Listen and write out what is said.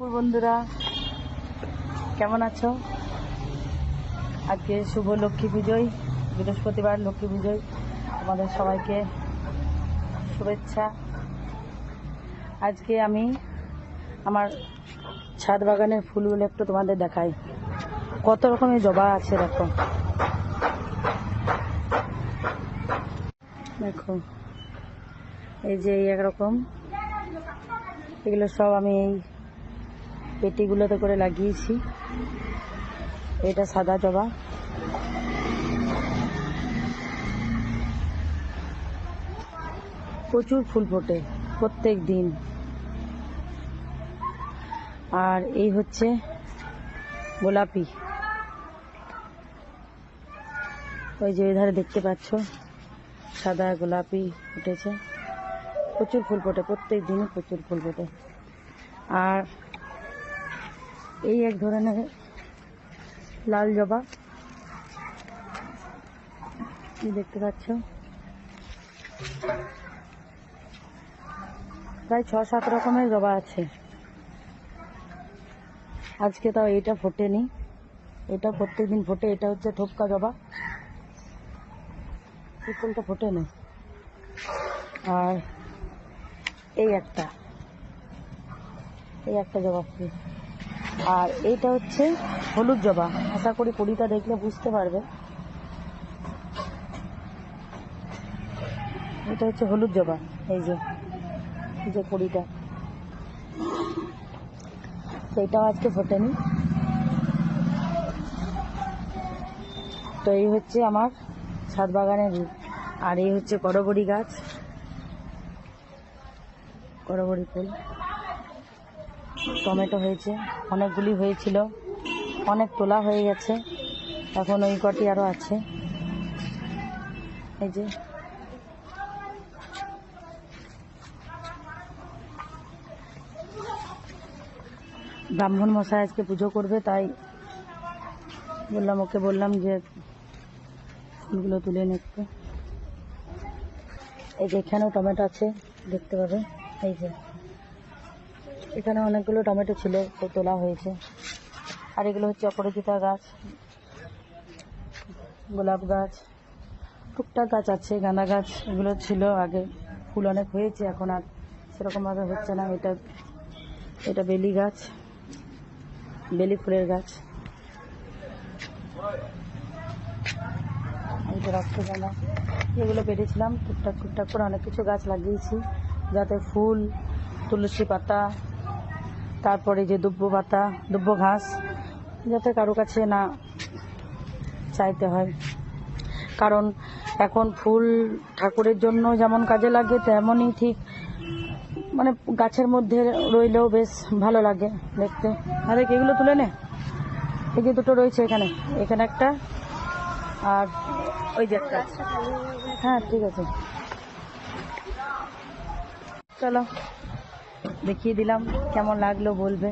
দুপুর বন্ধুরা। কেমন আছো? আজকে শুভ লক্ষ্মী পুজোয় বৃহস্পতিবার লক্ষ্মী পুজোয় আমাদের সবাইকে শুভেচ্ছা। আজকে আমি আমার ছাদ বাগানের ফুলগুলো একটু তোমাদের দেখাই। কত রকমের জবা আছে, দেখো। দেখো, এই যে একরকম। এগুলো সব আমি এই পেটিগুলোতে করে লাগিয়েছি। এটা সাদা জবা। প্রচুর ফুল ফোটে প্রত্যেক দিন। আর এই হচ্ছে গোলাপি। ওই যে ধারে দেখতে পাচ্ছ, সাদা গোলাপি ফুটেছে। প্রচুর ফুল ফোটে, প্রত্যেক দিনই প্রচুর ফুল ফোটে। আর এই এক ধরনের লাল জবা। দেখতে পাচ্ছ? প্রায় ছ, সাত রকমের জবা আছে। আজকে তাও এইটা ফোটেনি। এটা প্রত্যেকদিন ফোটে। এটা হচ্ছে ঠোপকা জবা। ফুলটা ফোটে না? আর এই একটা। এই একটা জবা ফুল। আর এইটা হচ্ছে হলুদ জবা। আশা করি কুড়িটা দেখলে বুঝতে পারবে। এটা হচ্ছে হলুদ জবা, এই যে এই যে কুড়িটা। সেইটাও আজকে ফোটেনি। তো এই হচ্ছে আমার ছাদ বাগানের রূপ। আর এই হচ্ছে করবড়ি গাছ। করবড়ি ফুল। টমেটো হয়েছে, অনেকগুলি হয়েছিল, অনেক তোলা হয়ে গেছে, এখন ওই কটি আরও আছে। এই যে। ব্রাহ্মণ মশাই আজকে পুজো করবে, তাই বললাম, ওকে বললাম যে ফুলগুলো তুলে নিতে এই যে এখানেও টমেটো আছে, দেখতে পাবে। এই যে। এখানে অনেকগুলো টমেটো ছিল, তো তোলা হয়েছে। আর এগুলো হচ্ছে অপরাজিতা গাছ, গোলাপ গাছ, টুকটাক গাছ আছে, গাঁদা গাছ, এগুলো ছিল আগে। ফুল অনেক হয়েছে, এখন আর সেরকমভাবে হচ্ছে না। এটা এটা বেলি গাছ, বেলি ফুলের গাছ। রক্তগন্ধা এগুলো পেরেছিলাম টুকটাক টুকটাক করে অনেক কিছু গাছ লাগিয়েছি, যাতে ফুল, তুলসী পাতা তারপরে যে দুব্ব পাতা, দুব্ব ঘাস, যাতে কারও কাছে না চাইতে হয়। কারণ এখন ফুল ঠাকুরের জন্য যেমন কাজে লাগে, তেমনই ঠিক মানে গাছের মধ্যে রইলেও বেশ ভালো লাগে দেখতে। আরে এগুলো তুলে নে। এই যে দুটো রয়েছে এখানে। এখানে একটা আর ওই যে একটা। হ্যাঁ ঠিক আছে। চলো। দেখিয়ে দিলাম কেমন লাগল বলবে।